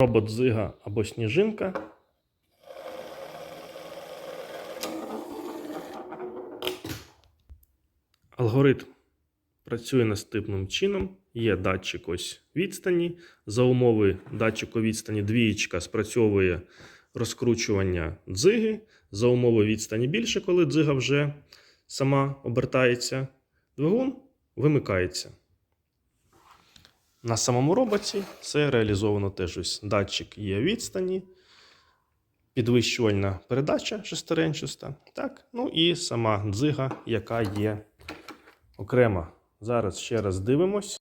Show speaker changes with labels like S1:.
S1: Робот Зига або сніжинка. Алгоритм працює наступним чином. Є датчик ось відстані. За умови датчику відстані двієчка спрацьовує розкручування дзиги. За умови відстані більше, коли дзига вже сама обертається, двигун вимикається. На самому роботі це реалізовано теж ось датчик є відстані, підвищувальна передача шестеренчаста, так, ну і сама дзига, яка є окрема. Зараз ще раз дивимось.